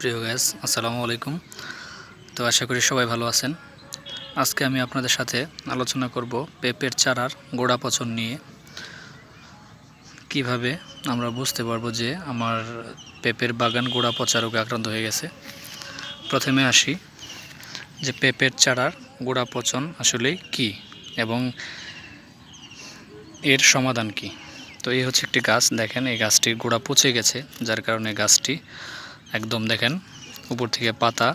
প্রিয় গ্যাস আসসালামু আলাইকুম। তো আশা করি সবাই ভালো আছেন। আজকে আমি আপনাদের সাথে আলোচনা করব পেঁপের চারার গোড়া পচন নিয়ে। কীভাবে আমরা বুঝতে পারব যে আমার পেঁপের বাগান গোড়া পচা রোগে আক্রান্ত হয়ে গেছে? প্রথমে আসি যে পেঁপের চারার গোড়া পচন আসলে কি এবং এর সমাধান কি? তো এই হচ্ছে একটি গাছ, দেখেন এই গাছটির গোড়া পচে গেছে, যার কারণে গাছটি একদম দেখেন, উপর থেকে পাতা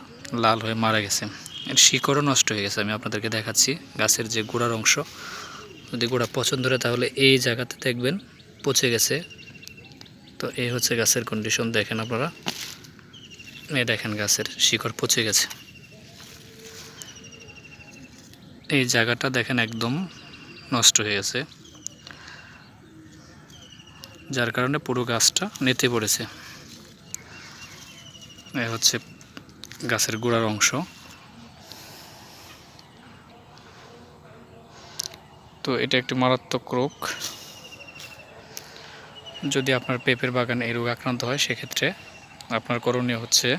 লাল হয়ে মারা গেছে। এর শিকড়ও নষ্ট হয়ে গেছে, আমি আপনাদেরকে দেখাচ্ছি গাছের যে গোড়ার অংশ। যদি গোড়া পছন্দ হয় তাহলে এই জায়গাতে দেখবেন পচে গেছে। তো এই হচ্ছে গাছের কন্ডিশন দেখেন আপনারা। এই দেখেন গাছের শিকড় পচে গেছে। এই জায়গাটা দেখেন একদম নষ্ট হয়ে গেছে। যার কারণে পুরো গাছটা নেতে পড়েছে। এ হচ্ছে গাছের গোড়ার অংশ। তো এটা একটি মারাত্মক রোগ। যদি আপনার পেঁপের বাগানে এই রোগ আক্রান্ত হয়, সেক্ষেত্রে আপনার করণীয় হচ্ছে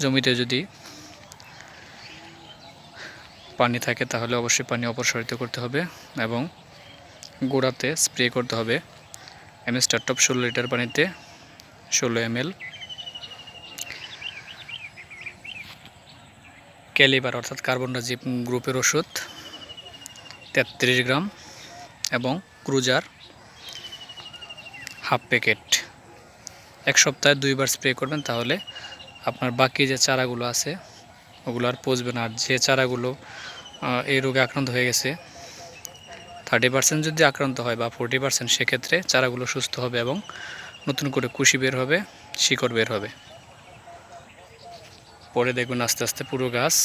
জমিতে যদি পানি থাকে, তাহলে অবশ্যই পানি অপসারিত করতে হবে এবং গোড়াতে স্প্রে করতে হবে। এমএস্টার টপ ষোলো লিটার পানিতে ষোলো এম ক্যালিবার, অর্থাৎ কার্বন ডাইজিম গ্রুপের ওষুধ, তেত্রিশ গ্রাম, এবং ক্রুজার হাফ প্যাকেট। এক সপ্তাহে দুইবার স্প্রে করবেন, তাহলে আপনার বাকি যে চারাগুলো আছে, ওগুলো আর পচবে না। আর যে চারাগুলো এই রোগে আক্রান্ত হয়ে গেছে থার্টি পার্সেন্ট যদি আক্রান্ত হয় বা ফোরটি পার্সেন্ট সেক্ষেত্রে চারাগুলো সুস্থ হবে এবং নতুন করে কুশি বের হবে, শিকড় বের হবে। পরে দেখুন আস্তে আস্তে পুরো গাছ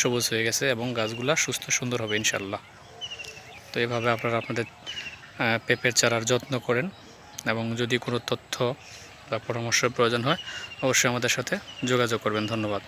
সবুজ হয়ে গেছে এবং গাছগুলা সুস্থ সুন্দর হবে ইনশাল্লাহ তো এভাবে আপনারা আপনাদের পেঁপের চারার যত্ন করেন এবং যদি কোনো তথ্য বা পরামর্শের প্রয়োজন হয়, অবশ্যই আমাদের সাথে যোগাযোগ করবেন। ধন্যবাদ।